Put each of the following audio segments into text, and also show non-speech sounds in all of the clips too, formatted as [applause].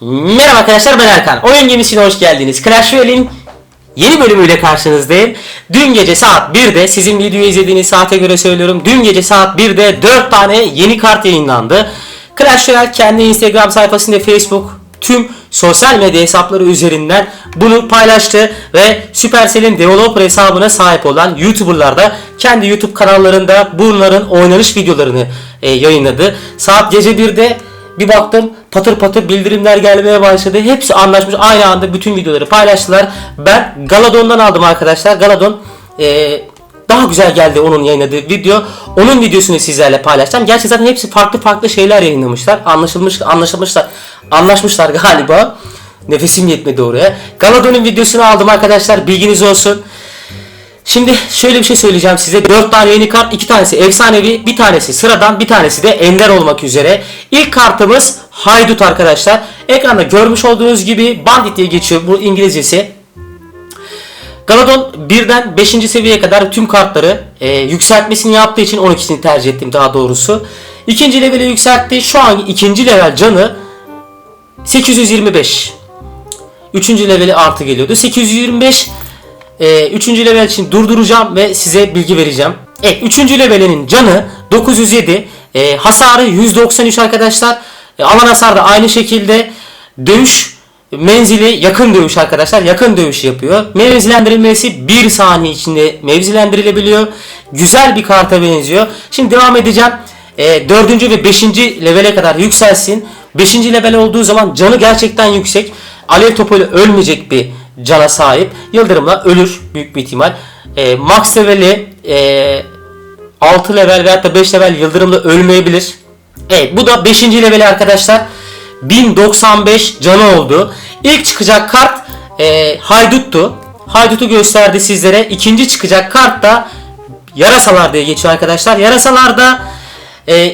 Merhaba arkadaşlar ben Erkan. Oyun gemisine hoş geldiniz. Clash Royale'in yeni bölümüyle karşınızdayım. Dün gece saat 1'de sizin videoyu izlediğiniz saate göre söylüyorum. Dün gece saat 1'de 4 tane yeni kart yayınlandı. Clash Royale kendi Instagram sayfasında Facebook tüm sosyal medya hesapları üzerinden bunu paylaştı ve Supercell'in developer hesabına sahip olan YouTuber'lar da kendi YouTube kanallarında bunların oynanış videolarını e, yayınladı. Saat gece 1'de bir baktım patır patır bildirimler gelmeye başladı. Hepsi anlaşmış. Aynı anda bütün videoları paylaştılar. Ben Galadon'dan aldım arkadaşlar. Galadon eee, daha güzel geldi onun yayınladığı video. Onun videosunu sizlerle paylaşacağım. Gerçi zaten hepsi farklı farklı şeyler yayınlamışlar. Anlaşılmış, anlaşılmışlar, anlaşmışlar galiba. Nefesim yetmedi oraya. Galadon'un videosunu aldım arkadaşlar. Bilginiz olsun. Şimdi şöyle bir şey söyleyeceğim size. 4 tane yeni kart, 2 tanesi efsanevi, bir tanesi sıradan, bir tanesi de ender olmak üzere. İlk kartımız Haydut arkadaşlar. Ekranda görmüş olduğunuz gibi Bandit diye geçiyor bu İngilizcesi. Galadon 1'den 5. seviyeye kadar tüm kartları e, yükseltmesini yaptığı için 12'sini tercih ettim daha doğrusu. İkinci levele yükseltti. Şu an ikinci level canı 825. Üçüncü leveli artı geliyordu. 825 e, üçüncü level için durduracağım ve size bilgi vereceğim. Evet, üçüncü levelinin canı 907, e, hasarı 193 arkadaşlar. E, alan hasar da aynı şekilde. Dövüş menzili yakın dövüş arkadaşlar. Yakın dövüş yapıyor. Mevzilendirilmesi 1 saniye içinde mevzilendirilebiliyor. Güzel bir karta benziyor. Şimdi devam edeceğim. E, 4. ve 5. levele kadar yükselsin. 5. level olduğu zaman canı gerçekten yüksek. Alev topuyla ölmeyecek bir cana sahip. Yıldırımla ölür büyük bir ihtimal. E, max leveli e, 6 level veyahut da 5 level yıldırımla ölmeyebilir. Evet bu da 5. leveli arkadaşlar. 1095 canı oldu. İlk çıkacak kart e, Haydut'tu. Haydut'u gösterdi sizlere. İkinci çıkacak kart da Yarasalar diye geçiyor arkadaşlar. Yarasalarda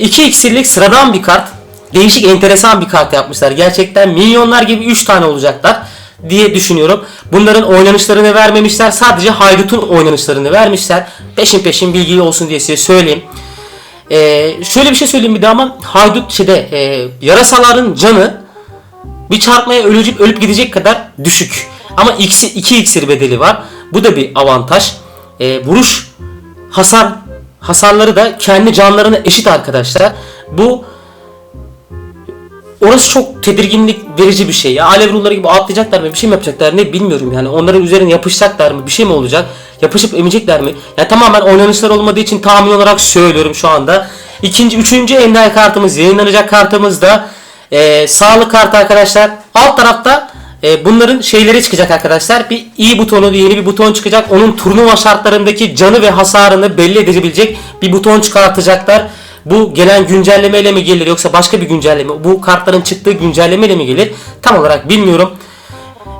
2 iksirlik sıradan bir kart. Değişik enteresan bir kart yapmışlar. Gerçekten milyonlar gibi 3 tane olacaklar diye düşünüyorum. Bunların oynanışlarını vermemişler. Sadece Haydut'un oynanışlarını vermişler. Peşin peşin bilgi olsun diye size söyleyeyim. Ee, şöyle bir şey söyleyeyim bir daha ama Haydut şeyde e, yarasaların canı bir çarpmaya ölecek, ölüp gidecek kadar düşük. Ama iki, iki iksir bedeli var. Bu da bir avantaj. Ee, vuruş hasar hasarları da kendi canlarına eşit arkadaşlar. Bu orası çok tedirginlik verici bir şey ya. Alev ruhları gibi atlayacaklar mı? Bir şey mi yapacaklar? Ne bilmiyorum yani. Onların üzerine yapışacaklar mı? Bir şey mi olacak? Yapışıp emecekler mi? Ya tamamen oynanışlar olmadığı için tahmin olarak söylüyorum şu anda. İkinci, üçüncü ender kartımız, yayınlanacak kartımız da e, sağlık kartı arkadaşlar. Alt tarafta e, bunların şeyleri çıkacak arkadaşlar. Bir i butonu, yeni bir buton çıkacak. Onun turnuva şartlarındaki canı ve hasarını belli edebilecek bir buton çıkartacaklar. Bu gelen güncellemeyle mi gelir yoksa başka bir güncelleme? Bu kartların çıktığı güncellemeyle mi gelir? Tam olarak bilmiyorum.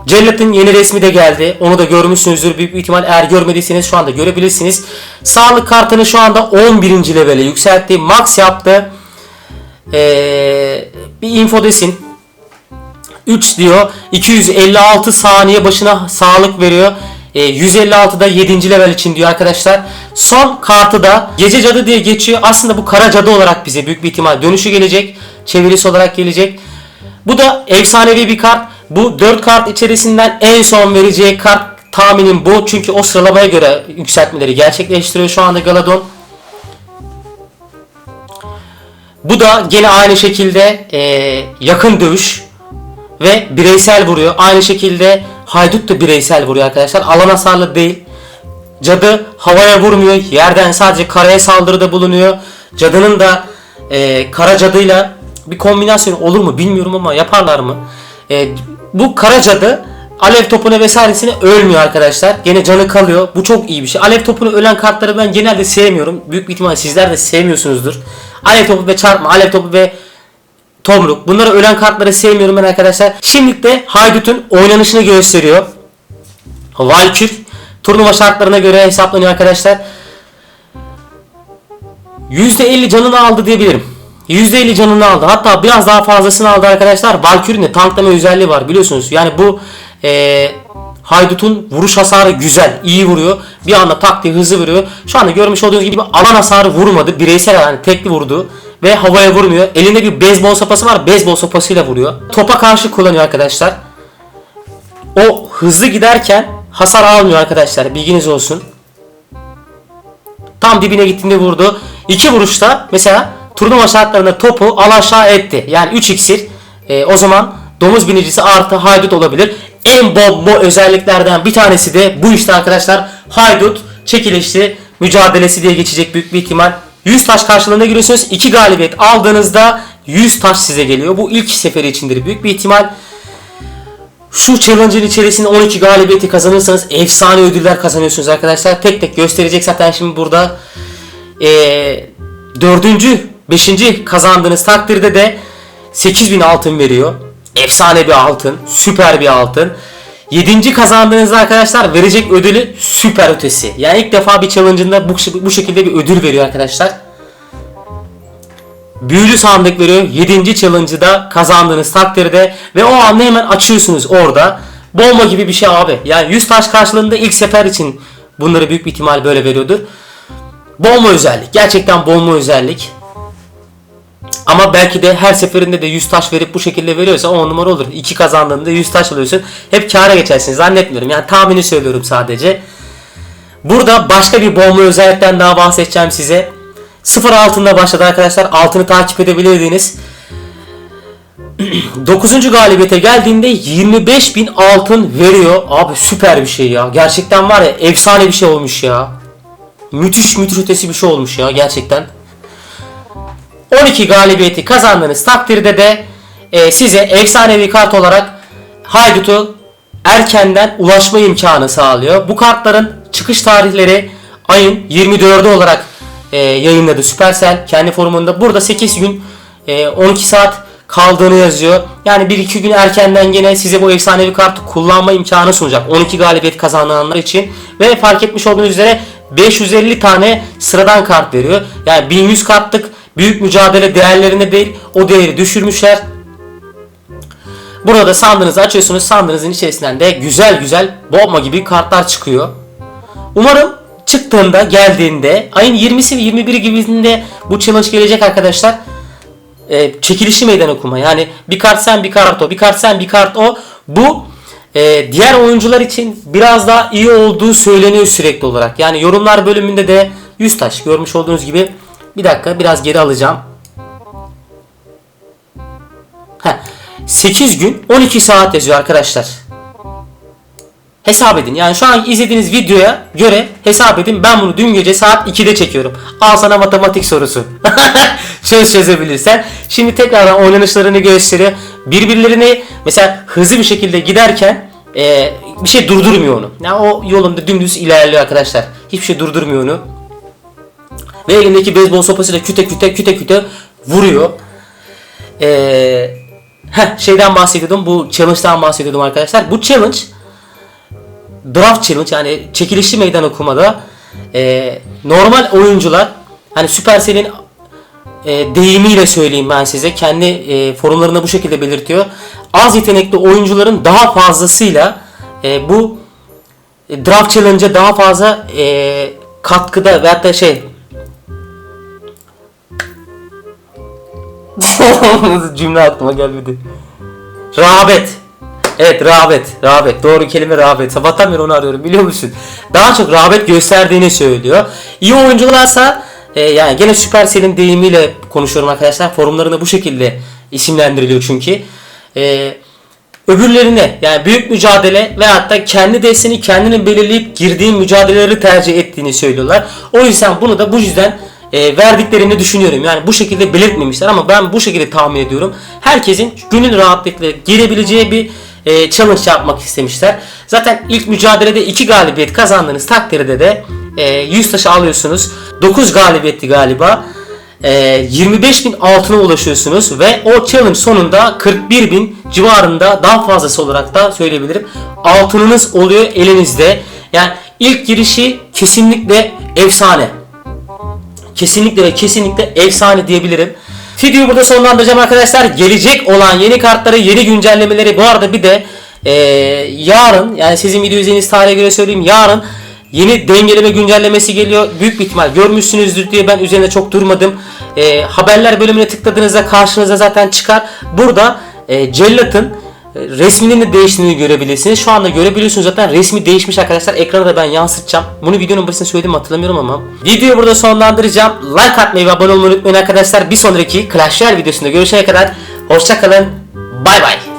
Cellat'ın yeni resmi de geldi. Onu da görmüşsünüzdür büyük ihtimal. Eğer görmediyseniz şu anda görebilirsiniz. Sağlık kartını şu anda 11. levele yükseltti. Max yaptı. Ee, bir info desin. 3 diyor. 256 saniye başına sağlık veriyor. E, 156 da 7. level için diyor arkadaşlar. Son kartı da Gece Cadı diye geçiyor. Aslında bu Kara Cadı olarak bize büyük bir ihtimal dönüşü gelecek. Çevirisi olarak gelecek. Bu da efsanevi bir kart. Bu 4 kart içerisinden en son vereceği kart tahminim bu. Çünkü o sıralamaya göre yükseltmeleri gerçekleştiriyor şu anda Galadon. Bu da gene aynı şekilde e, yakın dövüş ve bireysel vuruyor. Aynı şekilde Haydut da bireysel vuruyor arkadaşlar. Alan hasarlı değil. Cadı havaya vurmuyor. Yerden sadece karaya saldırıda bulunuyor. Cadının da e, kara cadıyla bir kombinasyon olur mu bilmiyorum ama yaparlar mı? E, bu kara cadı alev topuna vesairesine ölmüyor arkadaşlar. Gene canı kalıyor. Bu çok iyi bir şey. Alev topunu ölen kartları ben genelde sevmiyorum. Büyük bir ihtimal sizler de sevmiyorsunuzdur. Alev topu ve çarpma, alev topu ve Tomruk. Bunları ölen kartları sevmiyorum ben arkadaşlar. Şimdilik de Haydut'un oynanışını gösteriyor. Valkür turnuva şartlarına göre hesaplanıyor arkadaşlar. %50 canını aldı diyebilirim. %50 canını aldı. Hatta biraz daha fazlasını aldı arkadaşlar. Valkyrie'nin de tanklama özelliği var biliyorsunuz. Yani bu ee, Haydut'un vuruş hasarı güzel. iyi vuruyor. Bir anda tak diye hızlı vuruyor. Şu anda görmüş olduğunuz gibi alan hasarı vurmadı. Bireysel yani tekli vurdu. Ve havaya vurmuyor. Elinde bir beyzbol sopası var. Beyzbol sopasıyla vuruyor. Topa karşı kullanıyor arkadaşlar. O hızlı giderken hasar almıyor arkadaşlar. Bilginiz olsun. Tam dibine gittiğinde vurdu. İki vuruşta mesela turnuva şartlarında topu al aşağı etti. Yani 3 iksir. E, o zaman domuz binicisi artı haydut olabilir. En bomba özelliklerden bir tanesi de bu işte arkadaşlar. Haydut çekilişli mücadelesi diye geçecek büyük bir ihtimal. 100 taş karşılığında giriyorsunuz. 2 galibiyet aldığınızda 100 taş size geliyor. Bu ilk seferi içindir büyük bir ihtimal. Şu challenge'ın içerisinde 12 galibiyeti kazanırsanız efsane ödüller kazanıyorsunuz arkadaşlar. Tek tek gösterecek zaten şimdi burada. Ee, dördüncü, beşinci kazandığınız takdirde de 8000 altın veriyor. Efsane bir altın, süper bir altın. Yedinci kazandığınızda arkadaşlar verecek ödülü süper ötesi. Yani ilk defa bir challenge'ında bu, bu şekilde bir ödül veriyor arkadaşlar. Büyülü sandık veriyor. 7. challenge'ı da kazandığınız takdirde ve o anda hemen açıyorsunuz orada. Bomba gibi bir şey abi. Yani 100 taş karşılığında ilk sefer için bunları büyük bir ihtimal böyle veriyordur. Bomba özellik. Gerçekten bomba özellik. Ama belki de her seferinde de 100 taş verip bu şekilde veriyorsa 10 numara olur. 2 kazandığında 100 taş alıyorsun. Hep kâra geçersin zannetmiyorum. Yani tahmini söylüyorum sadece. Burada başka bir bomba özellikten daha bahsedeceğim size. 0 altında başladı arkadaşlar. Altını takip edebilirdiniz. [clears throat] 9. galibiyete geldiğinde 25 bin altın veriyor. Abi süper bir şey ya. Gerçekten var ya efsane bir şey olmuş ya. Müthiş müthiş ötesi bir şey olmuş ya gerçekten. 12 galibiyeti kazandığınız takdirde de e, size efsanevi kart olarak Haydut'u erkenden ulaşma imkanı sağlıyor. Bu kartların çıkış tarihleri ayın 24'ü olarak e, yayınladı Supercell kendi forumunda. Burada 8 gün e, 12 saat kaldığını yazıyor. Yani 1-2 gün erkenden gene size bu efsanevi kartı kullanma imkanı sunacak. 12 galibiyet kazananlar için. Ve fark etmiş olduğunuz üzere 550 tane sıradan kart veriyor. Yani 1100 kartlık büyük mücadele değerlerine değil o değeri düşürmüşler. Burada sandığınızı açıyorsunuz. Sandığınızın içerisinden de güzel güzel bomba gibi kartlar çıkıyor. Umarım çıktığında geldiğinde ayın 20'si ve 21'i gibisinde bu challenge gelecek arkadaşlar. Ee, çekilişli meydan okuma. Yani bir kart sen bir kart o. Bir kart sen bir kart o. Bu e, diğer oyuncular için biraz daha iyi olduğu söyleniyor sürekli olarak. Yani yorumlar bölümünde de 100 taş görmüş olduğunuz gibi. Bir dakika biraz geri alacağım. Heh, 8 gün 12 saat yazıyor arkadaşlar. Hesap edin. Yani şu an izlediğiniz videoya göre hesap edin. Ben bunu dün gece saat 2'de çekiyorum. Al sana matematik sorusu. [laughs] Çöz çözebilirsen. Şimdi tekrardan oynanışlarını gösteriyor. Birbirlerini mesela hızlı bir şekilde giderken e, bir şey durdurmuyor onu. Yani o yolunda dümdüz ilerliyor arkadaşlar. Hiçbir şey durdurmuyor onu. Ve elindeki beyzbol sopasıyla küte küte küte küte vuruyor. Eee heh, şeyden bahsediyordum. Bu challenge'dan bahsediyordum arkadaşlar. Bu challenge draft challenge yani çekilişli meydan okumada e, normal oyuncular hani Supercell'in e, deyimiyle söyleyeyim ben size kendi e, forumlarında bu şekilde belirtiyor. Az yetenekli oyuncuların daha fazlasıyla e, bu e, draft challenge'a daha fazla e, katkıda veyahut da şey [laughs] cümle aklıma gelmedi. Rağbet. Evet rağbet. Rağbet. Doğru kelime rağbet. Sabahtan beri onu arıyorum biliyor musun? Daha çok rağbet gösterdiğini söylüyor. İyi oyuncularsa e, yani gene Supercell'in deyimiyle konuşuyorum arkadaşlar. Forumlarında bu şekilde isimlendiriliyor çünkü. E, öbürlerine yani büyük mücadele veyahut da kendi destini kendini belirleyip girdiğin mücadeleleri tercih ettiğini söylüyorlar. O yüzden bunu da bu yüzden e, verdiklerini düşünüyorum. Yani bu şekilde belirtmemişler ama ben bu şekilde tahmin ediyorum. Herkesin gönül rahatlıkla girebileceği bir e, challenge yapmak istemişler. Zaten ilk mücadelede 2 galibiyet kazandığınız takdirde de e, 100 taşı alıyorsunuz. 9 galibiyetti galiba. E, 25 bin altına ulaşıyorsunuz ve o challenge sonunda 41 bin civarında daha fazlası olarak da söyleyebilirim. Altınınız oluyor elinizde. Yani ilk girişi kesinlikle efsane. Kesinlikle ve kesinlikle efsane diyebilirim. Videoyu burada sonlandıracağım arkadaşlar. Gelecek olan yeni kartları, yeni güncellemeleri bu arada bir de e, yarın yani sizin video izlediğiniz tarihe göre söyleyeyim yarın yeni dengeleme güncellemesi geliyor. Büyük bir ihtimal görmüşsünüzdür diye ben üzerinde çok durmadım. e, haberler bölümüne tıkladığınızda karşınıza zaten çıkar. Burada e, Cellat'ın resminin de değiştiğini görebilirsiniz. Şu anda görebiliyorsunuz zaten resmi değişmiş arkadaşlar. Ekrana da ben yansıtacağım. Bunu videonun başında söyledim hatırlamıyorum ama. Videoyu burada sonlandıracağım. Like atmayı ve abone olmayı unutmayın arkadaşlar. Bir sonraki Clash Royale videosunda görüşene kadar hoşçakalın. Bay bay.